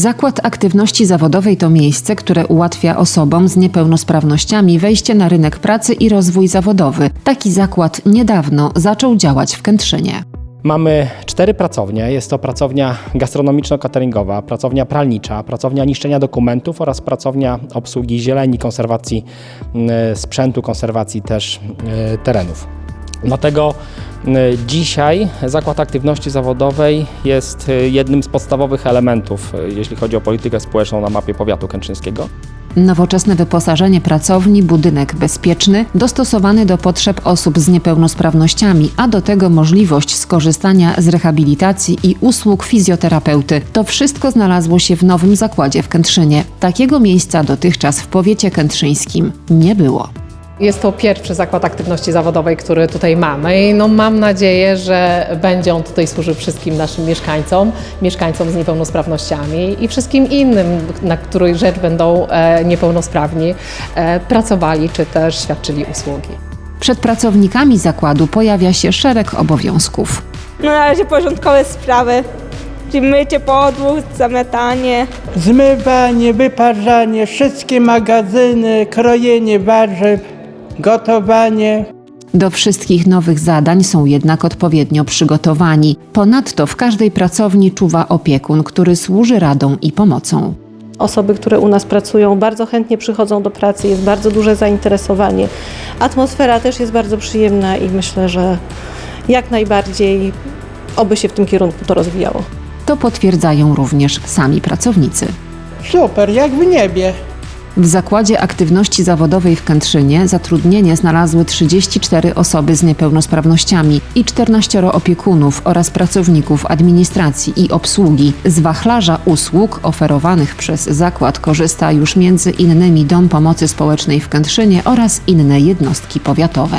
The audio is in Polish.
Zakład Aktywności Zawodowej to miejsce, które ułatwia osobom z niepełnosprawnościami wejście na rynek pracy i rozwój zawodowy. Taki zakład niedawno zaczął działać w Kętrzynie. Mamy cztery pracownie. Jest to pracownia gastronomiczno-cateringowa, pracownia pralnicza, pracownia niszczenia dokumentów oraz pracownia obsługi zieleni, konserwacji mm, sprzętu, konserwacji też y, terenów. Dlatego dzisiaj Zakład Aktywności Zawodowej jest y, jednym z podstawowych elementów, y, jeśli chodzi o politykę społeczną na mapie powiatu kętrzyńskiego. Nowoczesne wyposażenie pracowni, budynek bezpieczny, dostosowany do potrzeb osób z niepełnosprawnościami, a do tego możliwość skorzystania z rehabilitacji i usług fizjoterapeuty. To wszystko znalazło się w nowym zakładzie w Kętrzynie. Takiego miejsca dotychczas w powiecie kętrzyńskim nie było. Jest to pierwszy zakład aktywności zawodowej, który tutaj mamy i no mam nadzieję, że będzie on tutaj służył wszystkim naszym mieszkańcom, mieszkańcom z niepełnosprawnościami i wszystkim innym, na których rzecz będą e, niepełnosprawni, e, pracowali czy też świadczyli usługi. Przed pracownikami zakładu pojawia się szereg obowiązków. No na razie porządkowe sprawy, czyli mycie podłóg, zamiatanie. Zmywanie, wyparzanie, wszystkie magazyny, krojenie warzyw, gotowanie. Do wszystkich nowych zadań są jednak odpowiednio przygotowani. Ponadto w każdej pracowni czuwa opiekun, który służy radą i pomocą. Osoby, które u nas pracują, bardzo chętnie przychodzą do pracy, jest bardzo duże zainteresowanie. Atmosfera też jest bardzo przyjemna i myślę, że jak najbardziej oby się w tym kierunku to rozwijało. To potwierdzają również sami pracownicy. Super, jak w niebie. W Zakładzie Aktywności Zawodowej w Kętrzynie zatrudnienie znalazły 34 osoby z niepełnosprawnościami i 14 opiekunów oraz pracowników administracji i obsługi. Z wachlarza usług oferowanych przez zakład korzysta już między innymi Dom Pomocy Społecznej w Kętrzynie oraz inne jednostki powiatowe.